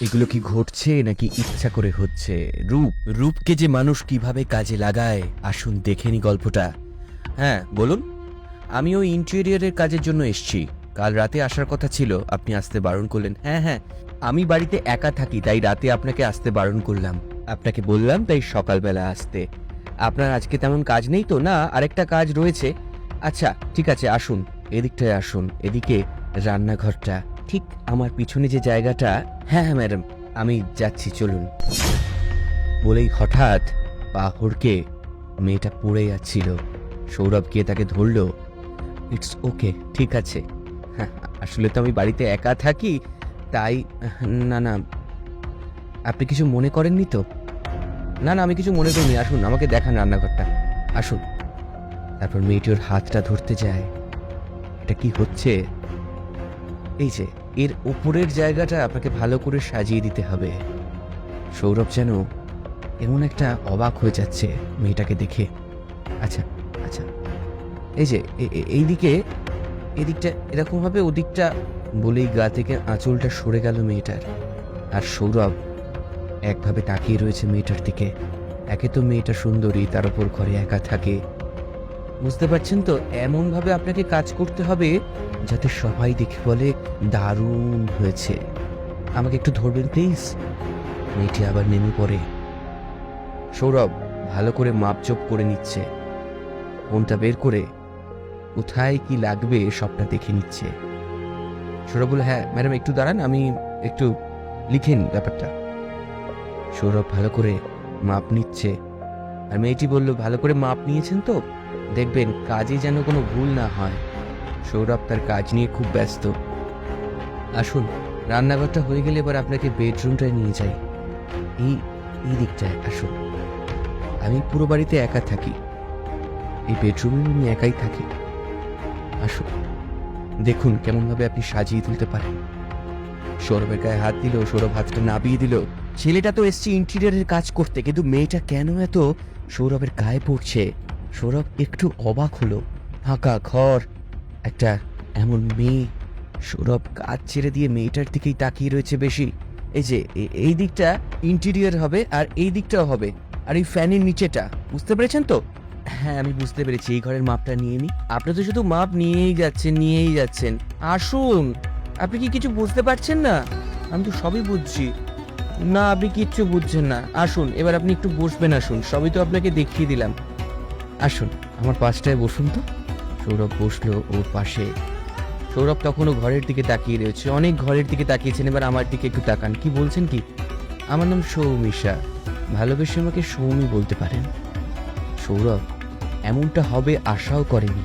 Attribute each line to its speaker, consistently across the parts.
Speaker 1: এগুলো কি ঘটছে নাকি ইচ্ছা করে হচ্ছে? রূপ, রূপকে যে মানুষ কীভাবে কাজে লাগায়? আসুন দেখে নি গল্পটা। হ্যাঁ বলুন। আমি ওই ইন্টেরিয়রের কাজের জন্য এসছি। কাল রাতে আসার কথা ছিল, আপনি আসতে বারণ করলেন। হ্যাঁ হ্যাঁ আমি বাড়িতে একা থাকি, তাই রাতে আপনাকে আসতে বারণ করলাম। আপনাকে বললাম তাই সকালবেলা আসতে। আপনার আজকে তেমন কাজ নেই তো, না? আরেকটা কাজ রয়েছে। আচ্ছা ঠিক আছে, আসুন। এদিকটায় আসুন। এদিকে রান্নাঘরটা। ঠিক আমার পিছনে যে জায়গাটা হ্যাঁ হ্যাঁ ম্যাডাম, আমি যাচ্ছি, চলুন। বলেই হঠাৎ পা হড়কে মেয়েটা পড়ে যাচ্ছিল। সৌরভ গিয়ে তাকে ধরলো ইটস ওকে ঠিক আছে। হ্যাঁ আসলে তো আমি বাড়িতে একা থাকি, তাই, না না, আপনি কিছু মনে করেননি তো? না না, আমি কিছু মনে করিনি, আসুন, আমাকে দেখান রান্নাঘরটা, আসুন। তারপর মেয়েটি ওর হাতটা ধরতে যায়। এটা কি হচ্ছে? এই যে, এর উপরের জায়গাটা আপনাকে ভালো করে সাজিয়ে দিতে হবে। সৌরভ যেন এমন একটা অবাক হয়ে যাচ্ছে মেয়েটাকে দেখে। আচ্ছা আচ্ছা। এই যে এইদিকে, এদিকটা এরকম ভাবে ওদিকটা বলেই গা থেকে আঁচলটা সরে গেল মেয়েটার। আর সৌরভ একভাবে তাকিয়ে রয়েছে মেয়েটার দিকে। একে তো মেয়েটা সুন্দরী, তার উপর ঘরে একা থাকে। বুঝতে পারছেন তো? এমন ভাবে আপনাকে কাজ করতে হবে যাতে সবাই দেখে বলে দারুণ হয়েছে। আমাকে একটু ধরবেন, প্লিজ? মেয়েটি আবার নেমে পড়ে। সৌরভ ভালো করে মাপচোপ করে নিচ্ছে। ফোনটা বের করে কোথায় কি লাগবে সবটা দেখে নিচ্ছে। সৌরভ বলে হ্যাঁ ম্যাডাম, একটু দাঁড়ান, আমি একটু লিখেন ব্যাপারটা। সৌরভ ভালো করে মাপ নিচ্ছে। আর মেয়েটি বলল, ভালো করে মাপ নিয়েছেন তো? দেখবেন কাজে যেন কোনো ভুল না হয়। সৌরভ তার কাজ নিয়ে খুব ব্যস্ত। আসুন, রান্নাঘরটা হয়ে গেলে এবার আপনাকে বেডরুমটায় নিয়ে যাই। এই এই দিকটায় আসুন। আমি পুরো বাড়িতে একা থাকি। এই বেডরুমে আমি একাই থাকি। আসুন। দেখুন কেমনভাবে আপনি সাজিয়ে তুলতে পারেন। সৌরভের গায়ে হাত দিল, সৌরভ হাতটা নাবিয়ে দিল। ছেলেটা তো এসছে ইন্টেরিয়ারের কাজ করতে, কিন্তু মেয়েটা কেন এত সৌরভের গায়ে পড়ছে? সৌরভ একটু অবাক হলো। ফাঁকা ঘর, একটা এমন মেয়ে। সৌরভ কাজ ছেড়ে দিয়ে মেয়েটার দিকেই তাকিয়ে রয়েছে বেশি। এই যে এই দিকটা ইন্টেরিয়র হবে আর এই দিকটাও হবে। আর এই ফ্যানের নিচেটা, বুঝতে পেরেছেন তো? হ্যাঁ আমি বুঝতে পেরেছি, এই ঘরের মাপটা নিয়ে নি। আপনি তো শুধু মাপ নিয়েই যাচ্ছেন নিয়েই যাচ্ছেন। আসুন, আপনি কি কিছু বুঝতে পারছেন না? আমি তো সবই বুঝছি। না, আপনি কিচ্ছু বুঝছেন না। আসুন, এবার আপনি একটু বসবেন, আসুন। সবই তো আপনাকে দেখিয়ে দিলাম। আসুন, আমার পাশটায় বসুন তো। সৌরভ বসল ওর পাশে। সৌরভ তখনও ঘরের দিকে তাকিয়ে রয়েছে। অনেক ঘরের দিকে তাকিয়েছেন, এবার আমার দিকে একটু তাকান। কি বলছেন কি? আমার নাম সৌমিশা। ভালোবেসে আমাকে সৌমি বলতে পারেন। সৌরভ, এমনটা হবে আশাও করেনি।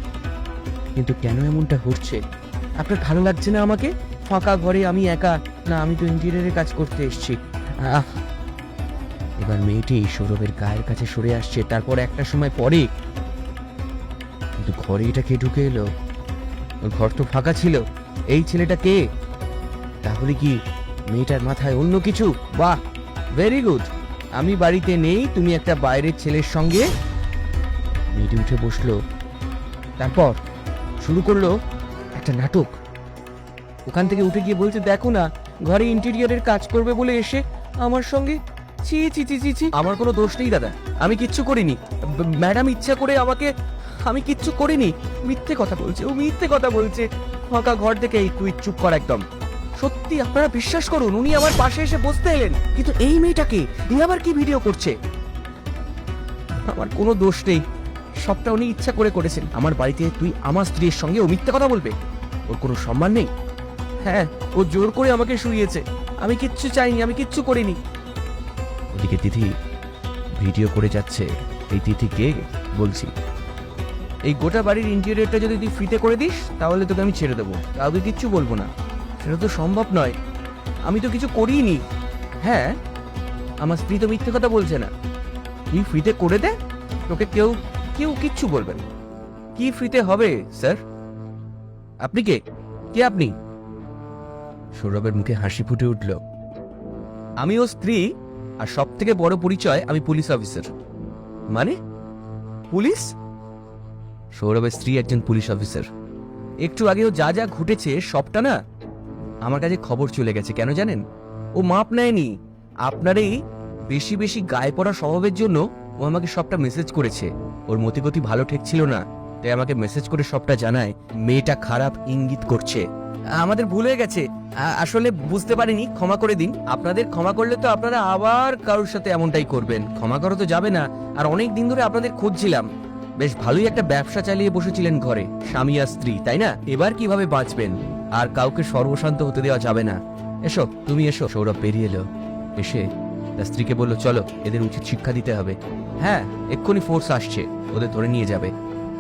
Speaker 1: কিন্তু কেন এমনটা হচ্ছে? আপনার ভালো লাগছে না আমাকে? ফাঁকা ঘরে আমি একা? না, আমি তো ইন্টেরিয়ারে কাজ করতে এসেছি। এবার মেয়েটি সৌরভের গায়ের কাছে সরে আসছে। তারপর একটা সময় পরে কিন্তু ঘরে এটা কে ঢুকে এলো? ঘর তো ফাঁকা ছিল। এই ছেলেটা কে? তাহলে কি মেয়েটার মাথায় অন্য কিছু? বাহ ভেরি গুড আমি বাড়িতে নেই, তুমি একটা বাইরের ছেলের সঙ্গে। মেয়েটি উঠে বসল। তারপর শুরু করল একটা নাটক। ওখান থেকে উঠে গিয়ে বলছে, দেখো না, ঘরে ইন্টেরিয়রের কাজ করবে বলে এসে আমার সঙ্গে ছি ছি ছি ছি আমার কোনো দোষ নেই, দাদা। আমি কিচ্ছু করিনি। ম্যাডাম ইচ্ছা করে আমাকে, আমি কিচ্ছু করিনি। মিথ্যে কথা বলছে, ও মিথ্যে কথা বলছে। ফাঁকা ঘর থেকে এই তুই চুপ কর একদম। সত্যি, আপনারা বিশ্বাস করুন, উনি আমার পাশে এসে বসতে এলেন। কিন্তু এই মেয়েটাকে, এ আবার কি ভিডিও করছে? আমার কোনো দোষ নেই। সবটা উনি ইচ্ছা করে করেছেন। আমার বাড়িতে তুই আমার স্ত্রীর সঙ্গে ও মিথ্যে কথা বলবে। ওর কোনো সম্মান নেই। হ্যাঁ ও জোর করে আমাকে শুইয়েছে। আমি কিচ্ছু চাইনি, আমি কিচ্ছু করিনি। ওদিকে তিথি ভিডিও করে যাচ্ছে। এই তিথি কে বলছি, এই গোটা বাড়ির ইন্টেরিয়রটা যদি তুই ফ্রিতে করে দিস, তাহলে তোকে আমি ছেড়ে দেবো। কাউকে কিচ্ছু বলব না। সেটা তো সম্ভব নয়। আমি তো কিছু করিনি। হ্যাঁ আমার স্ত্রী তো মিথ্যে কথা বলছে না। তুই ফ্রিতে করে দে? তোকে কেউ কেউ কিচ্ছু বলবে না। কি ফ্রিতে হবে, স্যার? আপনি কে? কে আপনি? সৌরভের মুখে হাসি ফুটে উঠল। আমি ও স্ত্রী। আর সব থেকে বড় পরিচয় আমি পুলিশ অফিসার। মানে? পুলিশ? সৌরভের স্ত্রী একজন পুলিশ অফিসার। একটু আগেও যা যা ঘটেছে, সবটা না আমার কাছে খবর চলে গেছে, কেন জানেন? ও মাপ নেয়নি। আপনার এই বেশি বেশি গায়ে পড়া স্বভাবের জন্য ও আমাকে সবটা মেসেজ করেছে। ওর মতিগতি ভালো ঠেকছিল না, তাই আমাকে মেসেজ করে সবটা জানায়। মেয়েটা খারাপ ইঙ্গিত করছে। আমাদের ভুল হয়ে গেছে। আসলে বুঝতে পারিনি, ক্ষমা করে দিন। আপনাদের ক্ষমা করলে তো আপনারা আবার কারোর সাথে এমনটাই করবেন। ক্ষমা করা তো যাবে না। আর অনেক দিন ধরে আপনাদের খুঁজছিলাম। বেশ ভালোই একটা ব্যবসা চালিয়ে বসেছিলেন ঘরে, স্বামী আর স্ত্রী, তাই না? এবার কীভাবে বাঁচবেন? আর কাউকে সর্বশান্ত হতে দেওয়া যাবে না। এসো, তুমি এসো। সৌরভ বেরিয়ে এলো। এসে তার স্ত্রীকে বলল, চলো, এদের উচিত শিক্ষা দিতে হবে। হ্যাঁ এক্ষুনি ফোর্স আসছে। ওদের ধরে নিয়ে যাবে।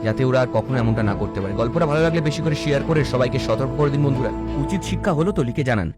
Speaker 1: যাতে ওরা আর কখনো এমনটা না করতে পারে। গল্পটা ভালো লাগলে বেশি করে শেয়ার করে সবাইকে সতর্ক করে দিন বন্ধুরা। উচিত শিক্ষা হলো তো লিখে জানান।